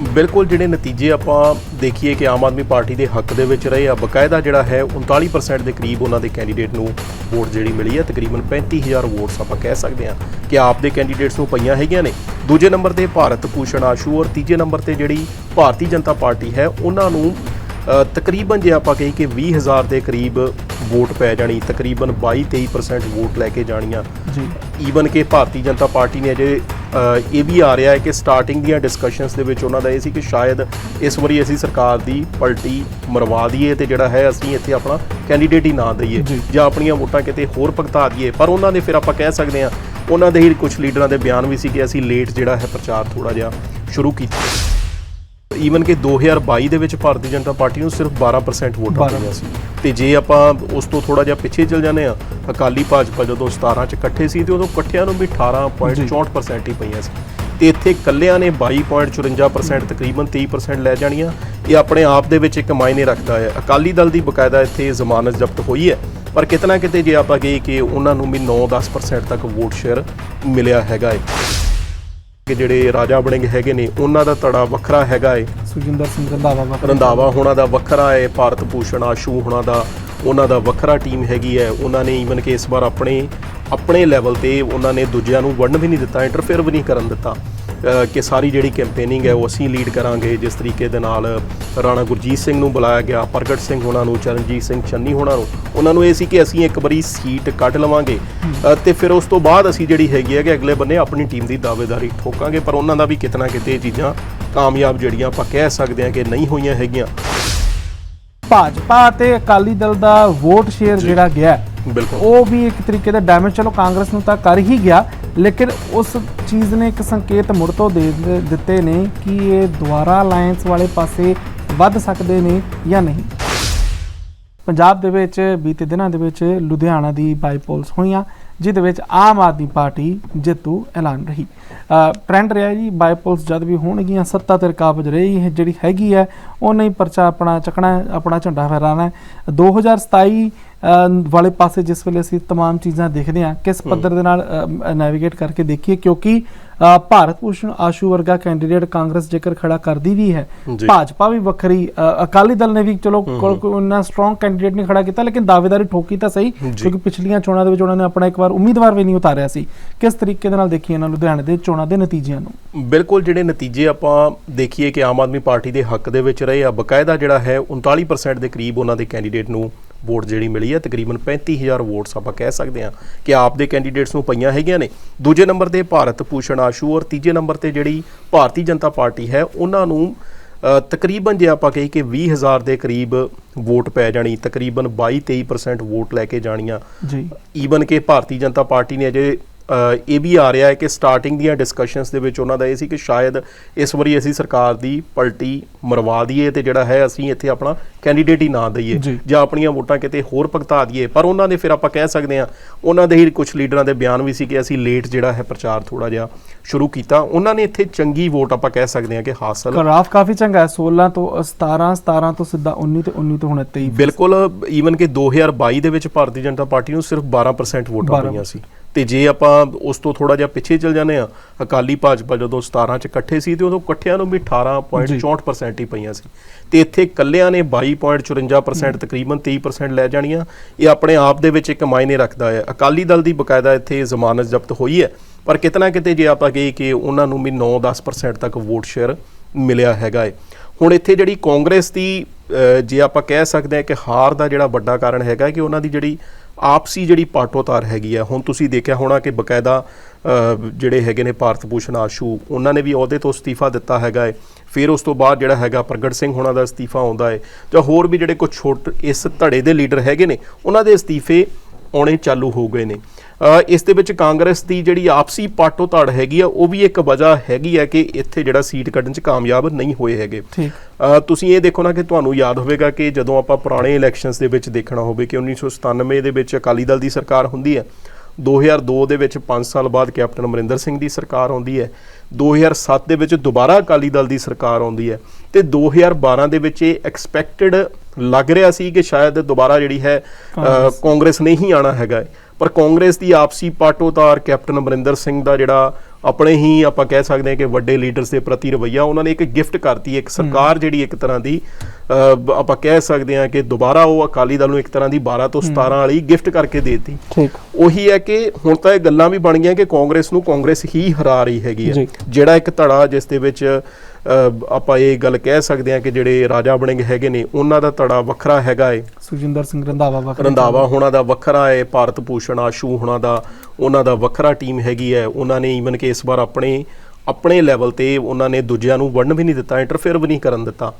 ਬਿਲਕੁਲ ਜਿਹੜੇ ਨਤੀਜੇ ਆਪਾਂ ਦੇਖੀਏ ਕਿ ਆਮ ਆਦਮੀ ਪਾਰਟੀ ਦੇ ਹੱਕ ਦੇ ਵਿੱਚ ਰਹੇ ਆ ਬਕਾਇਦਾ ਜਿਹੜਾ ਹੈ 39% ਦੇ ਕਰੀਬ ਉਹਨਾਂ ਦੇ ਕੈਂਡੀਡੇਟ ਨੂੰ ਵੋਟ ਜਿਹੜੀ ਮਿਲੀ ਹੈ ਤਕਰੀਬਨ 35000 ਵੋਟਸ ਆਪਾਂ ਕਹਿ ਸਕਦੇ ਹਾਂ ਕਿ ਆਪ ਦੇ ਕੈਂਡੀਡੇਟਸ ਨੂੰ ਪਈਆਂ ਹੈਗੀਆਂ ਨੇ। ਦੂਜੇ ਨੰਬਰ ਤੇ ਭਾਰਤ ਭੂਸ਼ਣ ਆਸ਼ੂ ਔਰ ਤੀਜੇ ਨੰਬਰ ਤੇ ਜਿਹੜੀ ਭਾਰਤੀ ਜਨਤਾ ਪਾਰਟੀ ਹੈ ਉਹਨਾਂ ਨੂੰ ਤਕਰੀਬਨ ਜੇ ਆਪਾਂ ਕਹੀ ਕਿ 20000 ਦੇ ਕਰੀਬ ਵੋਟ ਪੈ ਜਾਣੀ ਤਕਰੀਬਨ 22-23% ਵੋਟ ਲੈ ਕੇ ਜਾਣੀਆਂ। ਜੀ। ਈਵਨ ਕਿ ਭਾਰਤੀ ਜਨਤਾ ਪਾਰਟੀ ਨੇ ਅਜੇ ਇਹ ਵੀ ਆ ਰਿਹਾ ਹੈ ਕਿ ਸਟਾਰਟਿੰਗ ਦੀਆਂ ਡਿਸਕਸ਼ਨਸ ਦੇ ਵਿੱਚ ਉਹਨਾਂ ਦਾ ਇਹ ਸੀ ਕਿ ਸ਼ਾਇਦ ਇਸ ਵਾਰੀ ਅਸੀਂ ਸਰਕਾਰ ਦੀ ਪਲਟੀ ਮਰਵਾ ਦਈਏ ਤੇ ਜਿਹੜਾ ਹੈ ਅਸੀਂ ਇੱਥੇ ਆਪਣਾ ਕੈਂਡੀਡੇਟ ਹੀ ਨਾ ਦਈਏ ਜੀ। ਆਪਣੀਆਂ ਵੋਟਾਂ ਕਿਤੇ ਹੋਰ ਭਗਤਾ ਦਈਏ ਪਰ ਉਹਨਾਂ ਦੇ ਫਿਰ ਆਪਾਂ ਕਹਿ ਸਕਦੇ ਹਾਂ ਉਹਨਾਂ ਦੇ ਹੀ ਕੁਝ ਲੀਡਰਾਂ ਦੇ ਬਿਆਨ ਵੀ ਸੀ ਕਿ ਅਸੀਂ ਲੇਟ ਜਿਹੜਾ ਹੈ ਪ੍ਰਚਾਰ ਥੋੜਾ ਜਿਹਾ ਸ਼ੁਰੂ ਕੀਤਾ ਈਵਨ ਕਿ 2022 ਦੇ ਵਿੱਚ ਭਾਰਤੀ ਜਨਤਾ ਪਾਰਟੀ ਨੂੰ ਸਿਰਫ 12% ਵੋਟਾਂ 12% ਪਈਆਂ ਸੀ। ਤੇ ਜੇ ਆਪਾਂ ਉਸ ਤੋਂ ਥੋੜਾ ਜਿਹਾ ਪਿੱਛੇ ਚਲ ਜਾਂਦੇ ਆ ਅਕਾਲੀ ਭਾਜਪਾ ਜਦੋਂ 17 ਚ ਇਕੱਠੇ ਸੀ ਤੇ ਉਦੋਂ ਇਕੱਠਿਆਂ ਨੂੰ ਵੀ 18.64% ਹੀ ਪਈਆਂ ਸੀ। ਤੇ ਇੱਥੇ ਕੱਲਿਆਂ ਨੇ 22.54% ਤਕਰੀਬਨ 23% ਲੈ ਜਾਣੀਆਂ। ਇਹ ਆਪਣੇ ਆਪ ਦੇ ਵਿੱਚ ਇੱਕ ਮਾਇਨੇ ਰੱਖਦਾ ਹੈ। ਅਕਾਲੀ ਦਲ ਦੀ ਬਕਾਇਦਾ ਇੱਥੇ ਜ਼ਮਾਨਤ ਜ਼ਬਤ ਹੋਈ ਹੈ। ਪਰ ਕਿਤਨਾ ਕਿਤੇ ਜੇ ਆਪਾਂ ਗਏ ਕਿ ਉਹਨਾਂ ਨੂੰ ਵੀ 9-10% ਤੱਕ ਵੋਟ ਸ਼ੇਅਰ ਮਿਲਿਆ ਹੈਗਾ ਹੈ। ਕਿ ਜਿਹੜੇ ਰਾਜਾ ਬਣੇਗੇ ਹੈਗੇ ਨੇ ਉਹਨਾਂ ਦਾ ਧੜਾ ਵੱਖਰਾ ਹੈਗਾ ਹੈ ਸੁਖਿੰਦਰ ਸਿੰਘ ਰੰਧਾਵਾ ਵਾ ਰੰਧਾਵਾ ਹੋਣਾ ਦਾ ਵੱਖਰਾ ਹੈ ਭਾਰਤ ਭੂਸ਼ਣ ਆਸ਼ੂ ਹੋਣਾ ਦਾ ਉਹਨਾਂ ਦਾ ਵੱਖਰਾ ਟੀਮ ਹੈਗੀ ਹੈ ਉਹਨਾਂ ਨੇ ਈਵਨ ਕਿ ਇਸ ਵਾਰ ਆਪਣੇ ਆਪਣੇ ਲੈਵਲ ਤੇ ਉਹਨਾਂ ਨੇ ਦੂਜਿਆਂ ਨੂੰ ਵੜਨ ਵੀ ਨਹੀਂ ਦਿੱਤਾ ਇੰਟਰਫੇਅਰ ਵੀ ਨਹੀਂ ਕਰਨ ਦਿੱਤਾ। ਕਿ ਸਾਰੀ ਜਿਹੜੀ ਕੈਂਪੇਨਿੰਗ ਹੈ ਉਹ ਅਸੀਂ ਲੀਡ ਕਰਾਂਗੇ। ਜਿਸ ਤਰੀਕੇ ਦੇ ਨਾਲ ਰਾਣਾ ਗੁਰਜੀਤ ਸਿੰਘ ਨੂੰ ਬੁਲਾਇਆ ਗਿਆ ਪ੍ਰਗਟ ਸਿੰਘ ਹੋਣਾ ਨੂੰ ਚਰਨਜੀਤ ਸਿੰਘ ਚੰਨੀ ਹੋਣਾ ਨੂੰ। ਉਹਨਾਂ ਨੂੰ ਇਹ ਸੀ ਕਿ ਅਸੀਂ ਇੱਕ ਵਾਰੀ ਸੀਟ ਕੱਢ ਲਵਾਂਗੇ। ਤੇ ਫਿਰ ਉਸ ਤੋਂ ਬਾਅਦ ਅਸੀਂ ਜਿਹੜੀ ਹੈਗੀ ਹੈ ਕਿ ਅਗਲੇ ਬੰਨੇ ਆਪਣੀ ਟੀਮ ਦੀ ਦਾਅਵੇਦਾਰੀ ਠੋਕਾਂਗੇ। ਪਰ ਉਹਨਾਂ ਦਾ ਵੀ ਕਿਤਨਾ ਕਿਤੇ ਚੀਜ਼ਾਂ ਕਾਮਯਾਬ ਜਿਹੜੀਆਂ ਆਪਾਂ ਕਹਿ ਸਕਦੇ ਹਾਂ ਕਿ ਨਹੀਂ ਹੋਈਆਂ ਹੈਗੀਆਂ। ਭਾਜਪਾ ਤੇ ਅਕਾਲੀ ਦਲ ਦਾ ਵੋਟ ਸ਼ੇਅਰ ਜਿਹੜਾ ਗਿਆ ਬਿਲਕੁਲ। ਉਹ ਵੀ ਇੱਕ ਤਰੀਕੇ ਦਾ ਡੈਮੇਜ ਚਲੋ ਕਾਂਗਰਸ ਨੂੰ ਤਾਂ ਕਰ ਹੀ ਗਿਆ। ਲੇਕਿਨ ਉਸ ਚੀਜ਼ ਨੇ ਇੱਕ ਸੰਕੇਤ ਮੁੜ ਤੋਂ ਦੇ ਦਿੱਤੇ ਨੇ ਕਿ ਇਹ ਦੁਆਰਾ ਅਲਾਈਅੰਸ ਵਾਲੇ ਪਾਸੇ ਵੱਧ ਸਕਦੇ ਨੇ ਜਾਂ ਨਹੀਂ। ਪੰਜਾਬ ਦੇ ਵਿੱਚ ਬੀਤੇ ਦਿਨਾਂ ਦੇ ਵਿੱਚ ਲੁਧਿਆਣਾ ਦੀ ਬਾਈਪੋਲਸ ਹੋਈਆਂ ਜਿਹਦੇ ਵਿੱਚ ਆਮ ਆਦਮੀ ਪਾਰਟੀ ਜੇਤੂ ਐਲਾਨ ਰਹੀ। ਟ੍ਰੈਂਡ ਰਿਹਾ ਜੀ ਬਾਈਪੋਲਸ ਜਦ ਵੀ ਹੋਣਗੀਆਂ ਸੱਤਾ ਤੇ ਕਾਬਜ ਰਹੀ ਹੈ ਜਿਹੜੀ ਹੈਗੀ ਹੈ ਉਹ ਨਹੀਂ ਪਰਚਾ ਆਪਣਾ ਚੱਕਣਾ ਆਪਣਾ ਝੰਡਾ ਫਹਿਰਾਣਾ ਹੈ। 2027 ਅ, ਵਾਲੇ ਪਾਸੇ ਜਿਸ ਵੇਲੇ ਅਸੀਂ तमाम ਚੀਜ਼ਾਂ ਦੇਖਦੇ ਹਾਂ ਕਿਸ ਪੱਧਰ ਦੇ ਨਾਲ ਨੈਵੀਗੇਟ ਕਰਕੇ ਦੇਖੀਏ ਕਿਉਂਕਿ ਅ, ਭਾਰਤ ਭੂਸ਼ਣ ਆਸ਼ੂ ਵਰਗਾ ਕੈਂਡੀਡੇਟ ਕਾਂਗਰਸ ਜੇਕਰ ਖੜਾ ਕਰਦੀ ਵੀ ਹੈ ਜੀ। ਭਾਜਪਾ ਵੀ ਵੱਖਰੀ ਅ, ਅਕਾਲੀ ਦਲ ਨੇ ਵੀ ਚਲੋ ਕੋਲ ਕੋਈ ਇੰਨਾ ਸਟਰੋਂਗ ਕੈਂਡੀਡੇਟ ਨਹੀਂ ਖੜਾ ਕੀਤਾ ਲੇਕਿਨ ਦਾਅਵੇਦਾਰੀ ਠੋਕੀ ਤਾਂ ਸਹੀ ਜੀ। ਕਿਉਂਕਿ ਪਿਛਲੀਆਂ ਚੋਣਾਂ ਦੇ ਵਿੱਚ ਉਹਨਾਂ ਨੇ ਆਪਣਾ ਇੱਕ ਵਾਰ ਉਮੀਦਵਾਰ ਵੀ ਨਹੀਂ ਉਤਾਰਿਆ ਸੀ ਕਿਸ ਤਰੀਕੇ ਦੇ ਨਾਲ ਦੇਖੀਏ ਇਹਨਾਂ ਲੁਧਿਆਣੇ ਦੇ ਚੋਣਾਂ ਦੇ ਨਤੀਜਿਆਂ ਨੂੰ ਬਿਲਕੁਲ ਜਿਹੜੇ ਨਤੀਜੇ ਆਪਾਂ ਦੇਖੀਏ ਕਿ ਆਮ ਆਦਮੀ ਪਾਰਟੀ ਦੇ ਹੱਕ ਦੇ ਵਿੱਚ ਰਹੇ ਆ ਬਕਾਇਦਾ ਜਿਹੜਾ ਹੈ 39% ਦੇ ਕਰੀਬ ਉਹਨਾਂ ਦੇ ਕੈਂਡੀਡੇਟ ਨੂੰ ਵੋਟ ਜਿਹੜੀ ਮਿਲੀ ਹੈ ਤਕਰੀਬਨ 35000 ਵੋਟਸ ਆਪਾਂ ਕਹਿ ਸਕਦੇ ਹਾਂ ਕਿ ਆਪ ਦੇ ਕੈਂਡੀਡੇਟਸ ਨੂੰ ਪਈਆਂ ਹੈਗੀਆਂ ਨੇ। ਦੂਜੇ ਨੰਬਰ ਤੇ ਭਾਰਤ ਭੂਸ਼ਣ ਆਸ਼ੂ ਔਰ ਤੀਜੇ ਨੰਬਰ ਤੇ ਜਿਹੜੀ ਭਾਰਤੀ ਜਨਤਾ ਪਾਰਟੀ ਹੈ ਉਹਨਾਂ ਨੂੰ ਤਕਰੀਬਨ ਜੇ ਆਪਾਂ ਕਹੀ ਕਿ 20000 ਦੇ ਕਰੀਬ ਵੋਟ ਪੈ ਜਾਣੀ ਤਕਰੀਬਨ 22-23% ਵੋਟ ਲੈ ਕੇ ਜਾਣੀਆਂ। ਜੀ। ਈਵਨ ਕਿ ਭਾਰਤੀ ਜਨਤਾ ਪਾਰਟੀ ਨੇ ਅਜੇ ਇਹ ਵੀ ਆ ਰਿਹਾ ਹੈ ਕਿ ਸਟਾਰਟਿੰਗ ਦੀਆਂ ਡਿਸਕਸ਼ਨਸ ਦੇ ਵਿੱਚ ਉਹਨਾਂ ਦਾ ਇਹ ਸੀ ਕਿ ਸ਼ਾਇਦ ਇਸ ਵਾਰੀ ਅਸੀਂ ਸਰਕਾਰ ਦੀ ਪਲਟੀ ਮਰਵਾ ਦਈਏ ਤੇ ਜਿਹੜਾ ਹੈ ਅਸੀਂ ਇੱਥੇ ਆਪਣਾ ਕੈਂਡੀਡੇਟ ਹੀ ਨਾ ਦਈਏ ਜੀ। ਆਪਣੀਆਂ ਵੋਟਾਂ ਕਿਤੇ ਹੋਰ ਭਗਤਾ ਦਈਏ। ਪਰ ਉਹਨਾਂ ਦੇ ਫਿਰ ਆਪਾਂ ਕਹਿ ਸਕਦੇ ਹਾਂ ਉਹਨਾਂ ਦੇ ਹੀ ਕੁਝ ਲੀਡਰਾਂ ਦੇ ਬਿਆਨ ਵੀ ਸੀ ਕਿ ਅਸੀਂ ਲੇਟ ਜਿਹੜਾ ਹੈ ਪ੍ਰਚਾਰ ਥੋੜਾ ਜਿਹਾ ਸ਼ੁਰੂ ਕੀਤਾ। ਉਹਨਾਂ ਨੇ ਇੱਥੇ ਚੰਗੀ ਵੋਟ ਆਪਾਂ ਕਹਿ ਸਕਦੇ ਹਾਂ ਕਿ ਹਾਸਲ ਗ੍ਰਾਫ ਕਾਫੀ ਚੰਗਾ ਹੈ। 16 ਤੋਂ 17 17 ਤੋਂ ਸਿੱਧਾ 19 ਤੇ 19 ਤੋਂ ਹੁਣ 23 ਬਿਲਕੁਲ ਈਵਨ ਕਿ 2022 ਦੇ ਵਿੱਚ ਭਾਰਤੀ ਜਨਤਾ ਪਾਰਟੀ ਨੂੰ ਸਿਰਫ 12% ਵੋਟਾਂ 12% ਪਈਆਂ ਸੀ। ਤੇ ਜੇ ਆਪਾਂ ਉਸ ਤੋਂ ਥੋੜਾ ਜਿਹਾ ਪਿੱਛੇ ਚਲ ਜਾਂਦੇ ਆ ਅਕਾਲੀ ਭਾਜਪਾ ਜਦੋਂ 17 ਚ ਇਕੱਠੇ ਸੀ ਤੇ ਉਦੋਂ ਇਕੱਠਿਆਂ ਨੂੰ ਵੀ 18.64% ਹੀ ਪਈਆਂ ਸੀ। ਤੇ ਇੱਥੇ ਕੱਲਿਆਂ ਨੇ 22.54% ਤਕਰੀਬਨ 23% ਲੈ ਜਾਣੀਆਂ। ਇਹ ਆਪਣੇ ਆਪ ਦੇ ਵਿੱਚ ਇੱਕ ਮਾਇਨੇ ਰੱਖਦਾ ਹੈ। ਅਕਾਲੀ ਦਲ ਦੀ ਬਕਾਇਦਾ ਇੱਥੇ ਜ਼ਮਾਨਤ ਜ਼ਬਤ ਹੋਈ ਹੈ। ਪਰ ਕਿਤਨਾ ਕਿਤੇ ਜੇ ਆਪਾਂ ਗਏ ਕਿ ਉਹਨਾਂ ਨੂੰ ਵੀ 9-10% ਤੱਕ ਵੋਟ ਸ਼ੇਅਰ ਮਿਲਿਆ ਹੈਗਾ ਹੈ। ਹੁਣ ਇੱਥੇ ਜਿਹੜੀ ਕਾਂਗਰਸ ਦੀ ਜੇ ਆਪਾਂ ਕਹਿ ਸਕਦੇ ਹਾਂ ਕਿ ਹਾਰ ਦਾ ਜਿਹੜਾ ਵੱਡਾ ਕਾਰਨ ਹੈਗਾ ਕਿ ਉਹਨਾਂ ਦੀ ਜਿਹੜੀ ਆਪਸੀ ਜਿਹੜੀ ਪਾਟੋਤਾਰ ਹੈਗੀ ਆ, ਹੁਣ ਤੁਸੀਂ ਦੇਖਿਆ ਹੋਣਾ ਕਿ ਬਕਾਇਦਾ ਜਿਹੜੇ ਹੈਗੇ ਨੇ ਭਾਰਤ ਭੂਸ਼ਣ ਆਸ਼ੂ, ਉਹਨਾਂ ਨੇ ਵੀ ਅਹੁਦੇ ਤੋਂ ਅਸਤੀਫਾ ਦਿੱਤਾ ਹੈਗਾ ਹੈ ਫਿਰ ਉਸ ਤੋਂ ਬਾਅਦ ਜਿਹੜਾ ਹੈਗਾ ਪ੍ਰਗਟ ਸਿੰਘ ਹੋਣਾ ਦਾ ਅਸਤੀਫਾ ਆਉਂਦਾ ਹੈ ਜਾਂ ਹੋਰ ਵੀ ਜਿਹੜੇ ਕੁਝ ਛੋਟ, ਇਸ ਧੜੇ ਦੇ ਲੀਡਰ ਹੈਗੇ ਨੇ, ਉਹਨਾਂ ਦੇ ਅਸਤੀਫੇ ਆਉਣੇ ਚਾਲੂ ਹੋ ਗਏ ਨੇ। ਇਸ ਦੇ ਵਿੱਚ ਕਾਂਗਰਸ ਦੀ ਜਿਹੜੀ ਆਪਸੀ ਪਾਟੋ ਧੜ ਹੈਗੀ ਆ ਉਹ ਵੀ ਇੱਕ ਵਜ੍ਹਾ ਹੈਗੀ ਆ ਕਿ ਇੱਥੇ ਜਿਹੜਾ ਸੀਟ ਕੱਢਣ 'ਚ ਕਾਮਯਾਬ ਨਹੀਂ ਹੋਏ ਹੈਗੇ। ਤੁਸੀਂ ਇਹ ਦੇਖੋ ਨਾ ਕਿ ਤੁਹਾਨੂੰ ਯਾਦ ਹੋਵੇਗਾ ਕਿ ਜਦੋਂ ਆਪਾਂ ਪੁਰਾਣੇ ਇਲੈਕਸ਼ਨਸ ਦੇ ਵਿੱਚ ਦੇਖਣਾ ਹੋਵੇ ਕਿ 1997 ਦੇ ਵਿੱਚ ਅਕਾਲੀ ਦਲ ਦੀ ਸਰਕਾਰ ਹੁੰਦੀ ਹੈ 2002 ਦੇ ਵਿੱਚ 5 ਸਾਲ ਬਾਅਦ ਕੈਪਟਨ ਅਮਰਿੰਦਰ ਸਿੰਘ ਦੀ ਸਰਕਾਰ ਆਉਂਦੀ ਹੈ 2007 ਦੇ ਵਿੱਚ ਦੁਬਾਰਾ ਅਕਾਲੀ ਦਲ ਦੀ ਸਰਕਾਰ ਆਉਂਦੀ ਹੈ ਤੇ 2012 ਦੇ ਵਿੱਚ ਇਹ ਐਕਸਪੈਕਟਡ ਲੱਗ ਰਿਹਾ ਸੀ ਕਿ ਸ਼ਾਇਦ ਦੁਬਾਰਾ ਜਿਹੜੀ ਹੈ ਕਾਂਗਰਸ। ਨੇ ਹੀ ਆਣਾ ਹੈਗਾ। ਪਰ ਕਾਂਗਰਸ ਦੀ ਆਪਸੀ ਪਾਟੋਤਾਰ ਕੈਪਟਨ ਅਮਰਿੰਦਰ ਸਿੰਘ ਦਾ ਜਿਹੜਾ ਆਪਣੇ ਹੀ ਆਪਾਂ ਕਹਿ ਸਕਦੇ ਹਾਂ ਕਿ ਵੱਡੇ ਲੀਡਰਸ ਦੇ ਪ੍ਰਤੀ ਰਵਈਆ ਉਹਨਾਂ ਨੇ ਇੱਕ ਗਿਫਟ ਕਰਤੀ ਇੱਕ ਸਰਕਾਰ ਜਿਹੜੀ ਇੱਕ ਤਰ੍ਹਾਂ ਦੀ ਆਪਾਂ ਕਹਿ ਸਕਦੇ ਹਾਂ ਕਿ ਦੁਬਾਰਾ ਉਹ ਅਕਾਲੀ ਦਲ ਨੂੰ ਇੱਕ ਤਰ੍ਹਾਂ ਦੀ 12 ਤੋਂ 17 ਵਾਲੀ ਗਿਫਟ ਕਰਕੇ ਦੇਤੀ। ਠੀਕ। ਉਹੀ ਹੈ ਕਿ ਹੁਣ ਤਾਂ ਇਹ ਗੱਲਾਂ ਵੀ ਬਣ ਗਈਆਂ ਕਿ ਕਾਂਗਰਸ ਨੂੰ ਕਾਂਗਰਸ ਹੀ ਹਰਾ ਰਹੀ ਹੈਗੀ ਹੈ। ਜਿਹੜਾ ਇੱਕ ਧੜਾ ਜਿਸ ਦੇ ਵਿੱਚ ਆਪਾਂ ਇਹ ਗੱਲ ਕਹਿ ਸਕਦੇ ਹਾਂ ਕਿ ਜਿਹੜੇ ਰਾਜਾ ਬਣਿੰਗ ਹੈਗੇ ਨੇ ਉਹਨਾਂ ਦਾ ਧੜਾ ਵੱਖਰਾ ਹੈਗਾ ਏ। ਸੁਖਜਿੰਦਰ ਸਿੰਘ ਰੰਧਾਵਾ ਵੱਖਰੇ ਰੰਧਾਵਾ ਹੋਣਾ ਦਾ ਵੱਖਰਾ ਹੈ ਭਾਰਤ ਭੂਸ਼ਣ ਆਸ਼ੂ ਹੋਣਾ ਦਾ ਉਹਨਾਂ ਦਾ ਵੱਖਰਾ ਟੀਮ ਹੈਗੀ ਹੈ ਉਹਨਾਂ ਨੇ ਈਵਨ ਕਿ ਇਸ ਵਾਰ ਆਪਣੇ ਆਪਣੇ ਲੈਵਲ ਤੇ ਉਹਨਾਂ ਨੇ ਦੂਜਿਆਂ ਨੂੰ ਵੜਨ ਵੀ ਨਹੀਂ ਦਿੱਤਾ ਇੰਟਰਫੇਅਰ ਵੀ ਨਹੀਂ ਕਰਨ ਦਿੱਤਾ।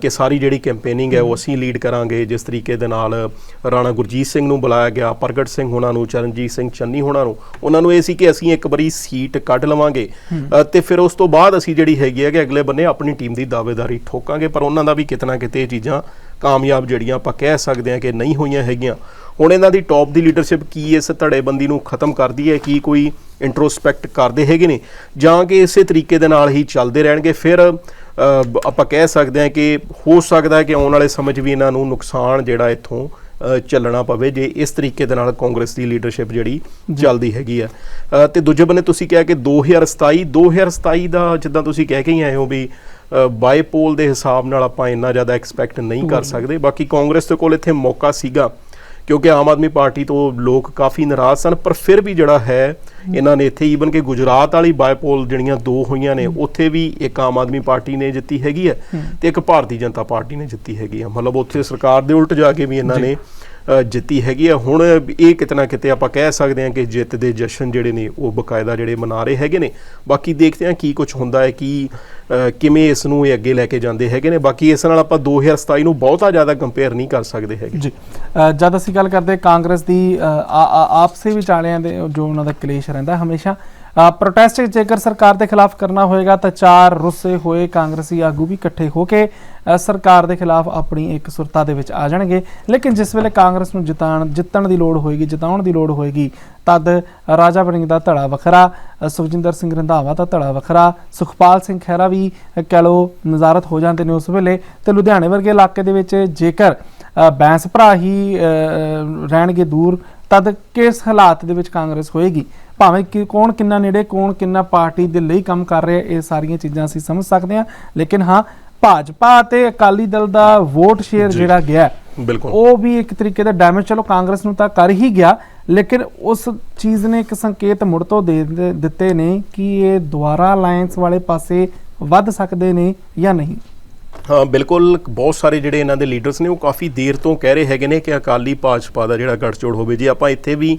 ਕਿ ਸਾਰੀ ਜਿਹੜੀ ਕੈਂਪੇਨਿੰਗ ਹੈ ਉਹ ਅਸੀਂ ਲੀਡ ਕਰਾਂਗੇ। ਜਿਸ ਤਰੀਕੇ ਦੇ ਨਾਲ ਰਾਣਾ ਗੁਰਜੀਤ ਸਿੰਘ ਨੂੰ ਬੁਲਾਇਆ ਗਿਆ, ਪ੍ਰਗਟ ਸਿੰਘ ਹੋਣਾ ਨੂੰ, ਚਰਨਜੀਤ ਸਿੰਘ ਚੰਨੀ ਹੋਣਾ ਨੂੰ, ਉਹਨਾਂ ਨੂੰ ਇਹ ਸੀ ਕਿ ਅਸੀਂ ਇੱਕ ਵਾਰੀ ਸੀਟ ਕੱਢ ਲਵਾਂਗੇ। ਅਹ, ਤੇ ਫਿਰ ਉਸ ਤੋਂ ਬਾਅਦ ਅਸੀਂ ਜਿਹੜੀ ਹੈਗੀ ਹੈ ਕਿ ਅਗਲੇ ਬੰਨੇ ਆਪਣੀ ਟੀਮ ਦੀ ਦਾਅਵੇਦਾਰੀ ਠੋਕਾਂਗੇ। ਪਰ ਉਹਨਾਂ ਦਾ ਵੀ ਕਿਤਨਾ ਕਿਤੇ ਇਹ ਚੀਜ਼ਾਂ ਕਾਮਯਾਬ ਜਿਹੜੀਆਂ ਆਪਾਂ ਕਹਿ ਸਕਦੇ ਹਾਂ ਕਿ ਨਹੀਂ ਹੋਈਆਂ ਹੈਗੀਆਂ। ਹੁਣ ਇਹਨਾਂ ਦੀ ਟੌਪ ਦੀ ਲੀਡਰਸ਼ਿਪ ਕੀ ਇਸ ਧੜੇਬੰਦੀ ਨੂੰ ਖਤਮ ਕਰਦੀ ਹੈ? ਕੀ ਕੋਈ ਇੰਟਰੋਸਪੈਕਟ ਕਰਦੇ ਹੈਗੇ ਨੇ? ਜਾਂ ਕਿ ਇਸੇ ਤਰੀਕੇ ਦੇ ਨਾਲ ਹੀ ਚੱਲਦੇ ਰਹਿਣਗੇ? ਫਿਰ ਆਪਾਂ ਕਹਿ ਸਕਦੇ ਹਾਂ ਕਿ ਹੋ ਸਕਦਾ ਹੈ ਕਿ ਆਉਣ ਵਾਲੇ ਸਮੇਂ 'ਚ ਵੀ ਇਹਨਾਂ ਨੂੰ ਨੁਕਸਾਨ ਜਿਹੜਾ ਇੱਥੋਂ ਚੱਲਣਾ ਪਵੇ ਜੇ ਇਸ ਤਰੀਕੇ ਦੇ ਨਾਲ ਕਾਂਗਰਸ ਦੀ ਲੀਡਰਸ਼ਿਪ ਜਿਹੜੀ ਚੱਲਦੀ ਹੈਗੀ ਆ ਤੇ ਦੂਜੇ ਬੰਨੇ ਤੁਸੀਂ ਕਿਹਾ ਕਿ 2027 2027 ਦਾ ਜਿੱਦਾਂ ਤੁਸੀਂ ਕਹਿ ਕੇ ਹੀ ਆਏ ਹੋ ਵੀ ਬਾਈਪੋਲ ਦੇ ਹਿਸਾਬ ਨਾਲ ਆਪਾਂ ਇੰਨਾ ਜ਼ਿਆਦਾ ਐਕਸਪੈਕਟ ਨਹੀਂ ਕਰ ਸਕਦੇ। ਬਾਕੀ ਕਾਂਗਰਸ ਦੇ ਕੋਲ ਇੱਥੇ ਮੌਕਾ ਸੀਗਾ। ਕਿਉਂਕਿ ਆਮ ਆਦਮੀ ਪਾਰਟੀ ਤੋਂ ਲੋਕ ਕਾਫੀ ਨਾਰਾਜ਼ ਸਨ ਪਰ ਫਿਰ ਵੀ ਜਿਹੜਾ ਹੈ ਇਹਨਾਂ ਨੇ ਇੱਥੇ ਈਵਨ ਕਿ ਗੁਜਰਾਤ ਵਾਲੀ ਬਾਈਪੋਲ ਜਿਹੜੀਆਂ ਦੋ ਹੋਈਆਂ ਨੇ ਉੱਥੇ ਵੀ ਇੱਕ ਆਮ ਆਦਮੀ ਪਾਰਟੀ ਨੇ ਜਿੱਤੀ ਹੈਗੀ ਹੈ ਤੇ ਇੱਕ ਭਾਰਤੀ ਜਨਤਾ ਪਾਰਟੀ ਨੇ ਜਿੱਤੀ ਹੈਗੀ ਹੈ। ਮਤਲਬ ਉੱਥੇ ਸਰਕਾਰ ਦੇ ਉਲਟ ਜਾ ਕੇ ਵੀ ਇਹਨਾਂ ਨੇ ਜਿੱਤੀ ਹੈਗੀ ਆ। ਹੁਣ ਇਹ ਕਿਤਨਾ ਕਿਤੇ ਆਪਾਂ ਕਹਿ ਸਕਦੇ ਹਾਂ ਕਿ ਜਿੱਤ ਦੇ ਜਸ਼ਨ ਜਿਹੜੇ ਨੇ ਉਹ ਬਕਾਇਦਾ ਜਿਹੜੇ ਮਨਾ ਰਹੇ ਹੈਗੇ ਨੇ। ਬਾਕੀ ਦੇਖਦੇ ਹਾਂ ਕੀ ਕੁਝ ਹੁੰਦਾ ਹੈ ਕੀ ਕਿਵੇਂ ਇਸ ਨੂੰ ਇਹ ਅੱਗੇ ਲੈ ਕੇ ਜਾਂਦੇ ਹੈਗੇ ਨੇ। ਬਾਕੀ ਇਸ ਨਾਲ ਆਪਾਂ 2027 ਨੂੰ ਬਹੁਤਾ ਜ਼ਿਆਦਾ ਕੰਪੇਅਰ ਨਹੀਂ ਕਰ ਸਕਦੇ ਹੈਗੇ। ਜੀ। ਜਦ ਅਸੀਂ ਗੱਲ ਕਰਦੇ ਕਾਂਗਰਸ ਦੀ ਅ, ਆਪਸੀ ਵਿਚਾਲਿਆਂ ਦੇ ਜੋ ਉਹਨਾਂ ਦਾ ਕਲੇਸ਼ ਰਹਿੰਦਾ ਹਮੇਸ਼ਾ ਪ੍ਰੋਟੈਸਟ ਜੇਕਰ ਸਰਕਾਰ ਦੇ ਖਿਲਾਫ ਕਰਨਾ ਹੋਏਗਾ ਤਾਂ ਚਾਰ ਰੁੱਸੇ ਹੋਏ ਕਾਂਗਰਸੀ ਆਗੂ ਵੀ ਇਕੱਠੇ ਹੋ ਕੇ ਸਰਕਾਰ ਦੇ ਖਿਲਾਫ ਆਪਣੀ ਇੱਕ ਸੁਰਤਾ ਦੇ ਵਿੱਚ ਆ ਜਾਣਗੇ। ਲੇਕਿਨ ਜਿਸ ਵੇਲੇ ਕਾਂਗਰਸ ਨੂੰ ਜਿਤਾਣ, ਜਿੱਤਣ ਦੀ ਲੋੜ ਹੋਏਗੀ, ਜਿਤਾਉਣ ਦੀ ਲੋੜ ਹੋਏਗੀ, ਤਦ ਰਾਜਾ ਵੜਿੰਗ ਦਾ ਧੜਾ ਵੱਖਰਾ ਸੁਖਜਿੰਦਰ ਸਿੰਘ ਰੰਧਾਵਾ ਦਾ ਧੜਾ ਵੱਖਰਾ, ਸੁਖਪਾਲ ਸਿੰਘ ਖਹਿਰਾ ਵੀ ਕਹਿ ਲਓ ਨਜ਼ਾਰਤ ਹੋ ਜਾਂਦੇ ਨੇ ਉਸ ਵੇਲੇ ਤੇ ਲੁਧਿਆਣੇ ਵਰਗੇ ਇਲਾਕੇ ਦੇ ਵਿੱਚ ਜੇਕਰ ਬੈਂਸ ਭਰਾ ਹੀ ਰਹਿਣਗੇ ਦੂਰ, ਤਦ ਕਿਸ ਹਾਲਾਤ ਦੇ ਵਿੱਚ ਕਾਂਗਰਸ ਹੋਏਗੀ? ਭਾਵੇਂ ਕਿ ਕੌਣ ਕਿੰਨਾ ਨੇੜੇ ਕੌਣ ਕਿੰਨਾ ਪਾਰਟੀ ਦੇ ਲਈ ਕੰਮ ਕਰ ਰਿਹਾ ਇਹ ਸਾਰੀਆਂ ਚੀਜ਼ਾਂ ਅਸੀਂ ਸਮਝ ਸਕਦੇ ਹਾਂ। ਲੇਕਿਨ ਹਾਂ ਭਾਜਪਾ ਅਤੇ ਅਕਾਲੀ ਦਲ ਦਾ ਵੋਟ ਸ਼ੇਅਰ ਜਿਹੜਾ ਗਿਆ ਬਿਲਕੁਲ। ਉਹ ਵੀ ਇੱਕ ਤਰੀਕੇ ਦਾ ਡੈਮੇਜ ਚਲੋ ਕਾਂਗਰਸ ਨੂੰ ਤਾਂ ਕਰ ਹੀ ਗਿਆ ਲੇਕਿਨ ਉਸ ਚੀਜ਼ ਨੇ ਇੱਕ ਸੰਕੇਤ ਮੁੜ ਤੋਂ ਦੇ ਦਿੱਤੇ ਨੇ ਕਿ ਇਹ ਦੁਆਰਾ ਅਲਾਈਅੰਸ ਵਾਲੇ ਪਾਸੇ ਵੱਧ ਸਕਦੇ ਨੇ ਜਾਂ ਨਹੀਂ। ਹਾਂ ਬਿਲਕੁਲ। ਬਹੁਤ ਸਾਰੇ ਜਿਹੜੇ ਇਹਨਾਂ ਦੇ ਲੀਡਰਸ ਨੇ ਉਹ ਕਾਫੀ ਦੇਰ ਤੋਂ ਕਹਿ ਰਹੇ ਹੈਗੇ ਨੇ ਕਿ ਅਕਾਲੀ ਭਾਜਪਾ ਦਾ ਜਿਹੜਾ ਗੱਠਜੋੜ ਹੋਵੇ। ਜੇ ਆਪਾਂ ਇੱਥੇ ਵੀ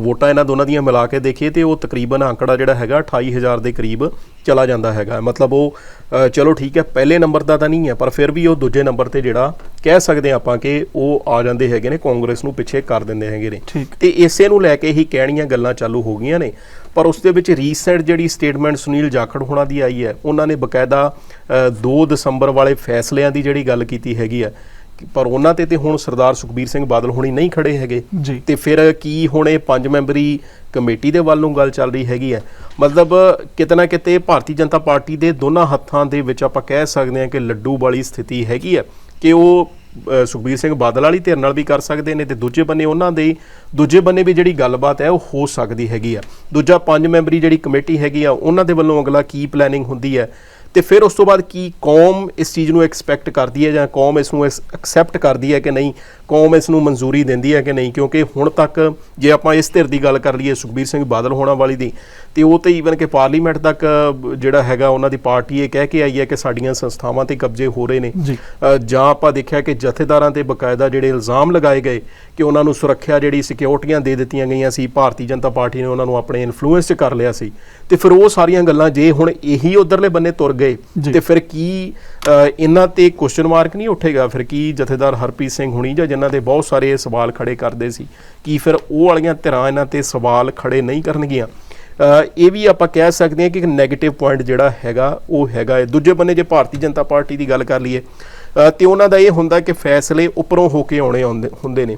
ਵੋਟਾਂ ਇਹਨਾਂ ਦੋਨਾਂ ਦੀਆਂ ਮਿਲਾ ਕੇ ਦੇਖੀਏ ਤੇ ਉਹ ਤਕਰੀਬਨ ਆંકੜਾ ਜਿਹੜਾ ਹੈਗਾ 28000 ਦੇ ਕਰੀਬ ਚਲਾ ਜਾਂਦਾ ਹੈਗਾ। ਮਤਲਬ ਉਹ ਚਲੋ ਠੀਕ ਹੈ ਪਹਿਲੇ ਨੰਬਰ ਦਾ ਤਾਂ ਨਹੀਂ ਹੈ ਪਰ ਫਿਰ ਵੀ ਉਹ ਦੂਜੇ ਨੰਬਰ ਤੇ ਜਿਹੜਾ ਕਹਿ ਸਕਦੇ ਆਪਾਂ ਕਿ ਉਹ ਆ ਜਾਂਦੇ ਹੈਗੇ ਨੇ ਕਾਂਗਰਸ ਨੂੰ ਪਿੱਛੇ ਕਰ ਦਿੰਦੇ ਹੈਗੇ ਨੇ। ਤੇ ਇਸੇ ਨੂੰ ਲੈ ਕੇ ਹੀ ਕਹਿਣੀਆਂ ਗੱਲਾਂ ਚਾਲੂ ਹੋ ਗਈਆਂ ਨੇ। ਪਰ ਉਸ ਦੇ ਵਿੱਚ ਰੀਸੈਂਟ ਜਿਹੜੀ ਸਟੇਟਮੈਂਟ ਸੁਨੀਲ ਜਾਖੜ ਹੋਣਾ ਦੀ ਆਈ ਹੈ ਉਹਨਾਂ ਨੇ ਬਕਾਇਦਾ ਅ, 2 ਦਸੰਬਰ ਵਾਲੇ ਫੈਸਲਿਆਂ ਦੀ ਜਿਹੜੀ ਗੱਲ ਕੀਤੀ ਹੈਗੀ ਹੈ ਪਰ ਉਹਨਾਂ ਤੇ ਤੇ ਹੁਣ ਸਰਦਾਰ ਸੁਖਬੀਰ ਸਿੰਘ ਬਾਦਲ ਹੁਣੀ ਨਹੀਂ ਖੜੇ ਹੈਗੇ। ਤੇ ਫਿਰ ਕੀ ਹੁਣ ਇਹ ਪੰਜ ਮੈਂਬਰੀ ਕਮੇਟੀ ਦੇ ਵੱਲ ਨੂੰ ਗੱਲ ਚੱਲ ਰਹੀ ਹੈਗੀ ਹੈ? ਮਤਲਬ ਕਿਤੇ ਨਾ ਕਿਤੇ ਭਾਰਤੀ ਜਨਤਾ ਪਾਰਟੀ ਦੇ ਦੋਨਾਂ ਹੱਥਾਂ ਦੇ ਵਿੱਚ ਆਪਾਂ ਕਹਿ ਸਕਦੇ ਹਾਂ ਕਿ ਲੱਡੂ ਵਾਲੀ ਸਥਿਤੀ ਹੈਗੀ ਹੈ ਕਿ ਉਹ ਸੁਖਬੀਰ ਸਿੰਘ ਬਾਦਲ ਵਾਲੀ ਧਿਰ ਨਾਲ ਵੀ ਕਰ ਸਕਦੇ ਨੇ ਤੇ ਦੂਜੇ ਬੰਨੇ ਉਹਨਾਂ ਦੇ ਦੂਜੇ ਬੰਨੇ ਵੀ ਜਿਹੜੀ ਗੱਲਬਾਤ ਹੈ ਉਹ ਹੋ ਸਕਦੀ ਹੈਗੀ ਆ ਦੂਜਾ ਪੰਜ ਮੈਂਬਰੀ ਜਿਹੜੀ ਕਮੇਟੀ ਹੈਗੀ ਆ ਉਹਨਾਂ ਦੇ ਵੱਲੋਂ ਅਗਲਾ ਕੀ ਪਲੈਨਿੰਗ ਹੁੰਦੀ ਹੈ? ਤੇ ਫਿਰ ਉਸ ਤੋਂ ਬਾਅਦ ਕੀ ਕੌਮ ਇਸ ਚੀਜ਼ ਨੂੰ ਐਕਸਪੈਕਟ ਕਰਦੀ ਹੈ ਜਾਂ ਕੌਮ ਇਸ ਨੂੰ ਐਕਸੈਪਟ ਕਰਦੀ ਹੈ ਕਿ ਨਹੀਂ? ਕੌਮ ਇਸ ਨੂੰ ਮਨਜ਼ੂਰੀ ਦਿੰਦੀ ਹੈ ਕਿ ਨਹੀਂ ਕਿਉਂਕਿ ਹੁਣ ਤੱਕ ਜੇ ਆਪਾਂ ਇਸ ਧਿਰ ਦੀ ਗੱਲ ਕਰ ਲਈਏ ਸੁਖਬੀਰ ਸਿੰਘ ਬਾਦਲ ਹੋਣਾ ਵਾਲੀ ਦੀ ਤੇ ਉਹ ਤੇ ਈਵਨ ਕਿ ਪਾਰਲੀਮੈਂਟ ਤੱਕ ਜਿਹੜਾ ਹੈਗਾ ਉਹਨਾਂ ਦੀ ਪਾਰਟੀ ਇਹ ਕਹਿ ਕੇ ਆਈ ਹੈ ਕਿ ਸਾਡੀਆਂ ਸੰਸਥਾਵਾਂ ਤੇ ਕਬਜ਼ੇ ਹੋ ਰਹੇ ਨੇ ਜੀ। ਆਪਾਂ ਦੇਖਿਆ ਕਿ ਜਥੇਦਾਰਾਂ ਤੇ ਬਕਾਇਦਾ ਜਿਹੜੇ ਇਲਜ਼ਾਮ ਲਗਾਏ ਗਏ ਕਿ ਉਹਨਾਂ ਨੂੰ ਸੁਰੱਖਿਆ ਜਿਹੜੀ ਸਿਕਿਉਰਟੀਆਂ ਦੇ ਦਿੱਤੀਆਂ ਗਈਆਂ ਸੀ ਭਾਰਤੀ ਜਨਤਾ ਪਾਰਟੀ ਨੇ ਉਹਨਾਂ ਨੂੰ ਆਪਣੇ ਇਨਫਲੂਐਂਸ 'ਚ ਕਰ ਲਿਆ ਸੀ ਤੇ ਫਿਰ ਉਹ ਸਾਰੀਆਂ ਗੱਲਾਂ ਜੇ ਹੁਣ ਇਹੀ ਉਧਰਲੇ ਬੰਨੇ ਤੁਰ ਗਏ। ਤੇ ਫਿਰ ਕੀ ਇਹਨਾਂ ਤੇ ਕੁਐਸਚਨ ਮਾਰਕ ਨਹੀਂ ਉੱਠੇਗਾ ਫਿਰ ਕੀ ਜਥੇਦਾਰ ਹਰਪ੍ਰੀਤ ਸਿੰਘ ਹੁਣੀ ਜਾਂ ਜਿਨ੍ਹਾਂ ਦੇ ਬਹੁਤ ਸਾਰੇ ਸਵਾਲ ਖੜੇ ਕਰਦੇ ਸੀ ਕੀ ਫਿਰ ਉਹ ਵਾਲੀਆਂ ਧਿਰਾਂ ਇਹਨਾਂ ਤੇ ਸਵਾਲ ਖੜੇ ਨਹੀਂ ਕਰਨਗੀਆਂ। ਇਹ ਵੀ ਆਪਾਂ ਕਹਿ ਸਕਦੇ ਹਾਂ ਕਿ ਇੱਕ 네ਗੇਟਿਵ ਪੁਆਇੰਟ ਜਿਹੜਾ ਹੈਗਾ ਉਹ ਹੈਗਾ ਹੈ। ਦੂਜੇ ਬੰਨੇ ਜੇ ਭਾਰਤੀ ਜਨਤਾ ਪਾਰਟੀ ਦੀ ਗੱਲ ਕਰ ਲਈਏ ਅ, ਤੇ ਉਹਨਾਂ ਦਾ ਇਹ ਹੁੰਦਾ ਕਿ ਫੈਸਲੇ ਉੱਪਰੋਂ ਹੋ ਕੇ ਆਉਣੇ ਆਉਂਦੇ ਹੁੰਦੇ ਨੇ।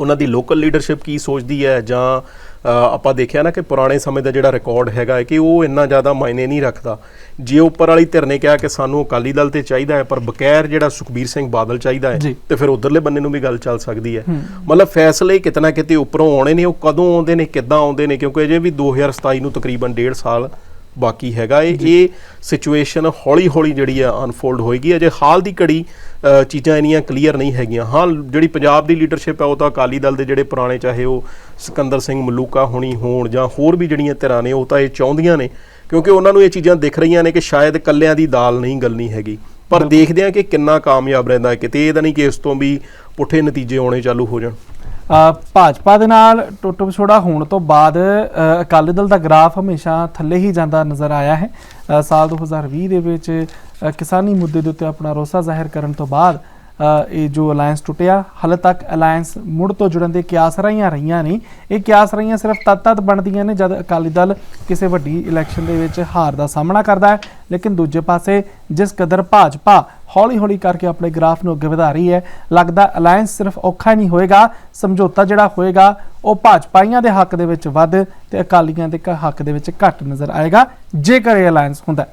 ਉਹਨਾਂ ਦੀ ਲੋਕਲ ਲੀਡਰਸ਼ਿਪ ਕੀ ਸੋਚਦੀ ਹੈ? ਜਾਂ ਆਪਾਂ ਦੇਖਿਆ ਨਾ ਕਿ ਪੁਰਾਣੇ ਸਮੇਂ ਦਾ ਜਿਹੜਾ ਰਿਕਾਰਡ ਹੈਗਾ ਹੈ ਕਿ ਉਹ ਇੰਨਾ ਜ਼ਿਆਦਾ ਮਾਇਨੇ ਨਹੀਂ ਰੱਖਦਾ। ਜੇ ਉੱਪਰ ਵਾਲੀ ਧਿਰ ਨੇ ਕਿਹਾ ਕਿ ਸਾਨੂੰ ਅਕਾਲੀ ਦਲ ਤੇ ਚਾਹੀਦਾ ਹੈ ਪਰ ਬਕੈਰ ਜਿਹੜਾ ਸੁਖਬੀਰ ਸਿੰਘ ਬਾਦਲ ਚਾਹੀਦਾ ਹੈ। ਤੇ ਫਿਰ ਉਧਰਲੇ ਬੰਨੇ ਨੂੰ ਵੀ ਗੱਲ ਚੱਲ ਸਕਦੀ ਹੈ। ਮਤਲਬ ਫੈਸਲੇ ਕਿਤਨਾ ਕਿਤੇ ਉੱਪਰੋਂ ਆਉਣੇ ਨੇ ਉਹ ਕਦੋਂ ਆਉਂਦੇ ਨੇ ਕਿੱਦਾਂ ਆਉਂਦੇ ਨੇ? ਕਿਉਂਕਿ ਅਜੇ ਵੀ 2027 ਨੂੰ ਤਕਰੀਬਨ 1.5 ਸਾਲ ਬਾਕੀ ਹੈਗਾ ਇਹ ਇਹ ਸਿਚੁਏਸ਼ਨ ਹੌਲੀ ਹੌਲੀ ਜਿਹੜੀ ਆ ਅਨਫੋਲਡ ਹੋਏਗੀ। ਅਜੇ ਹਾਲ ਦੀ ਘੜੀ ਚੀਜ਼ਾਂ ਇੰਨੀਆਂ ਕਲੀਅਰ ਨਹੀਂ ਹੈਗੀਆਂ। ਹਾਂ ਜਿਹੜੀ ਪੰਜਾਬ ਦੀ ਲੀਡਰਸ਼ਿਪ ਹੈ ਉਹ ਤਾਂ ਅਕਾਲੀ ਦਲ ਦੇ ਜਿਹੜੇ ਪੁਰਾਣੇ ਚਾਹੇ ਉਹ ਸਿਕੰਦਰ ਸਿੰਘ ਮਲੂਕਾ ਹੋਣੀ ਹੋਣ ਜਾਂ ਹੋਰ ਵੀ ਜਿਹੜੀਆਂ ਧਿਰਾਂ ਨੇ ਉਹ ਤਾਂ ਇਹ ਚਾਹੁੰਦੀਆਂ ਨੇ। ਕਿਉਂਕਿ ਉਹਨਾਂ ਨੂੰ ਇਹ ਚੀਜ਼ਾਂ ਦਿਖ ਰਹੀਆਂ ਨੇ ਕਿ ਸ਼ਾਇਦ ਕੱਲਿਆਂ ਦੀ ਦਾਲ ਨਹੀਂ ਗਲਣੀ ਹੈਗੀ। ਪਰ ਦੇਖਦੇ ਆ ਕਿ ਕਿੰਨਾ ਕਾਮਯਾਬ ਰਹਿੰਦਾ ਹੈ। ਕਿਤੇ ਇਹ ਤਾਂ ਨਹੀਂ ਕਿ ਇਸ ਤੋਂ ਵੀ ਪੁੱਠੇ ਨਤੀਜੇ ਆਉਣੇ ਚਾਲੂ ਹੋ ਜਾਣ। ਭਾਜਪਾ ਦੇ ਨਾਲ ਟੁੱਟ ਵਿਛੋੜਾ ਹੋਣ ਤੋਂ ਬਾਅਦ ਅਕਾਲੀ ਦਲ ਦਾ ਗ੍ਰਾਫ ਹਮੇਸ਼ਾ ਥੱਲੇ ਹੀ ਜਾਂਦਾ ਨਜ਼ਰ ਆਇਆ ਹੈ। ਅ, ਸਾਲ 2020 ਦੇ ਵਿੱਚ ਕਿਸਾਨੀ ਮੁੱਦੇ ਦੇ ਉੱਤੇ ਆਪਣਾ ਰੋਸਾ ਜ਼ਾਹਿਰ ਕਰਨ ਤੋਂ ਬਾਅਦ ਇਹ ਜੋ ਅਲਾਈਅੰਸ ਟੁੱਟਿਆ ਹਾਲੇ ਤੱਕ ਅਲਾਈਅੰਸ ਮੁੜ ਤੋਂ ਜੁੜਨ ਦੇ ਕਿਆਸ ਰਹੀਆਂ ਰਹੀਆਂ ਨਹੀਂ ਇਹ ਕਿਆਸ ਰਹੀਆਂ ਸਿਰਫ ਤਦ ਤਦ ਬਣਦੀਆਂ ਨੇ ਜਦ ਅਕਾਲੀ ਦਲ ਕਿਸੇ ਵੱਡੀ ਇਲੈਕਸ਼ਨ ਦੇ ਵਿੱਚ ਹਾਰ ਦਾ ਸਾਹਮਣਾ ਕਰਦਾ ਹੈ। ਲੇਕਿਨ ਦੂਜੇ ਪਾਸੇ ਜਿਸ ਕਦਰ ਭਾਜਪਾ ਹੌਲੀ ਹੌਲੀ ਕਰਕੇ ਆਪਣੇ ਗ੍ਰਾਫ ਨੂੰ ਅੱਗੇ ਵਧਾ ਰਹੀ ਹੈ। ਲੱਗਦਾ ਅਲਾਈਅੰਸ ਸਿਰਫ ਔਖਾ ਹੀ ਨਹੀਂ ਹੋਏਗਾ, ਸਮਝੌਤਾ ਜਿਹੜਾ ਹੋਏਗਾ, ਉਹ ਭਾਜਪਾਈਆਂ ਦੇ ਹੱਕ ਦੇ ਵਿੱਚ ਵੱਧ ਤੇ ਅਕਾਲੀਆਂ ਦੇ ਕ- ਹੱਕ ਦੇ ਵਿੱਚ ਘੱਟ ਨਜ਼ਰ ਆਏਗਾ, ਜੇਕਰ ਇਹ ਅਲਾਈਅੰਸ ਹੁੰਦਾ।